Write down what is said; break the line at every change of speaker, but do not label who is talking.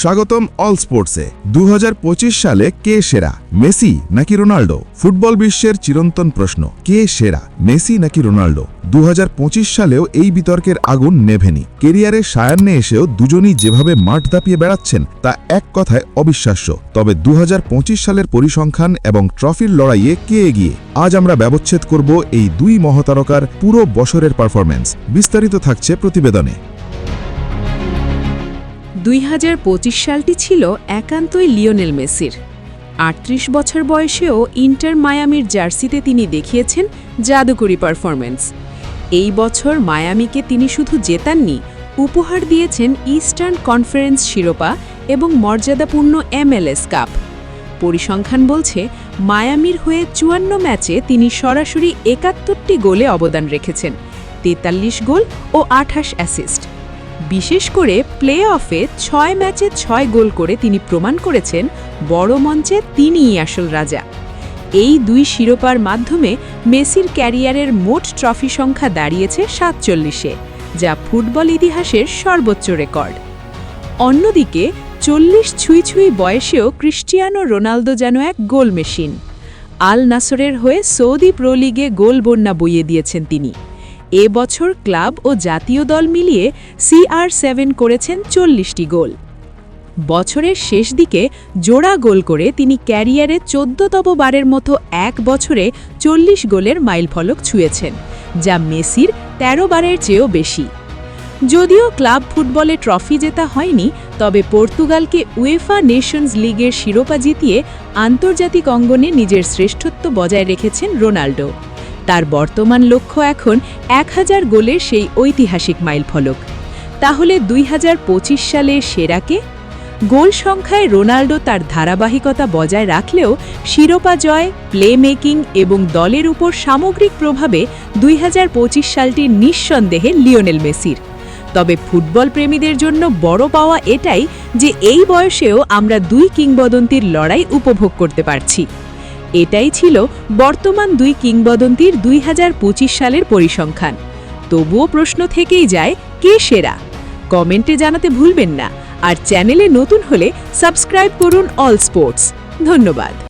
স্বাগতম অল স্পোর্টসে। দু হাজার পঁচিশ সালে কে সেরা, মেসি নাকি রোনাল্ডো? ফুটবল বিশ্বের চিরন্তন প্রশ্ন, কে সেরা, মেসি নাকি রোনাল্ডো? দু হাজার পঁচিশ সালেও এই বিতর্কের আগুন নেভেনি। কেরিয়ারের সায়ান্নে এসেও দুজনই যেভাবে মাঠ দাপিয়ে বেড়াচ্ছেন, তা এক কথায় অবিশ্বাস্য। তবে দু হাজার পঁচিশ সালের পরিসংখ্যান এবং ট্রফির লড়াইয়ে কে এগিয়ে? আজ আমরা ব্যবচ্ছেদ করব এই দুই মহাতারকার পুরো বছরের পারফরম্যান্স। বিস্তারিত থাকছে প্রতিবেদনে।
দুই হাজার পঁচিশ সালটি ছিল একান্তই লিওনেল মেসির। আটত্রিশ বছর বয়সেও ইন্টার মায়ামির জার্সিতে তিনি দেখিয়েছেন জাদুকরি পারফরম্যান্স। এই বছর মায়ামিকে তিনি শুধু জেতাননি, উপহার দিয়েছেন ইস্টার্ন কনফারেন্স শিরোপা এবং মর্যাদাপূর্ণ এমএলএস কাপ। পরিসংখ্যান বলছে, মায়ামির হয়ে চুয়ান্ন ম্যাচে তিনি সরাসরি একাত্তরটি গোলে অবদান রেখেছেন, তেতাল্লিশ গোল ও আঠাশ অ্যাসিস্ট। বিশেষ করে প্লে অফে ছয় ম্যাচে ছয় গোল করে তিনি প্রমাণ করেছেন বড় মঞ্চে তিনিই আসল রাজা। এই দুই শিরোপার মাধ্যমে মেসির ক্যারিয়ারের মোট ট্রফি সংখ্যা দাঁড়িয়েছে সাতচল্লিশে, যা ফুটবল ইতিহাসের সর্বোচ্চ রেকর্ড। অন্যদিকে চল্লিশ ছুঁই ছুঁই বয়সেও ক্রিস্টিয়ানো রোনালদো যেন এক গোল মেশিন আল নাসরের হয়ে সৌদি প্রো লিগে গোল বন্যা বইয়ে দিয়েছেন তিনি। এ বছর ক্লাব ও জাতীয় দল মিলিয়ে সিআর সেভেন করেছেন চল্লিশটি গোল। বছরের শেষ দিকে জোড়া গোল করে তিনি ক্যারিয়ারে চোদ্দতম বারের মতো এক বছরে চল্লিশ গোলের মাইলফলক ছুঁয়েছেন, যা মেসির ১৩ বারের চেয়েও বেশি। যদিও ক্লাব ফুটবলে ট্রফি জেতা হয়নি, তবে পর্তুগালকে উয়েফা নেশনস লিগের শিরোপা জিতিয়ে আন্তর্জাতিক অঙ্গনে নিজের শ্রেষ্ঠত্ব বজায় রেখেছেন রোনাল্ডো। তার বর্তমান লক্ষ্য এখন এক হাজার গোলের সেই ঐতিহাসিক মাইলফলক তাহলে দুই সালে সেরাকে গোল সংখ্যায় রোনাল্ডো তার ধারাবাহিকতা বজায় রাখলেও শিরোপা জয় প্লে মেকিং এবং দলের উপর সামগ্রিক প্রভাবে দুই সালটি নিঃসন্দেহে লিওনেল মেসির। তবে ফুটবল প্রেমীদের জন্য বড় পাওয়া এটাই যে এই বয়সেও আমরা দুই কিংবদন্তির লড়াই উপভোগ করতে পারছি। এটাই ছিল বর্তমান দুই কিংবদন্তির দুই হাজার পঁচিশ সালের পরিসংখ্যান। তবুও প্রশ্ন থেকেই যায়, কে সেরা? কমেন্টে জানাতে ভুলবেন না, আর চ্যানেলে নতুন হলে সাবস্ক্রাইব করুন অল স্পোর্টস। ধন্যবাদ।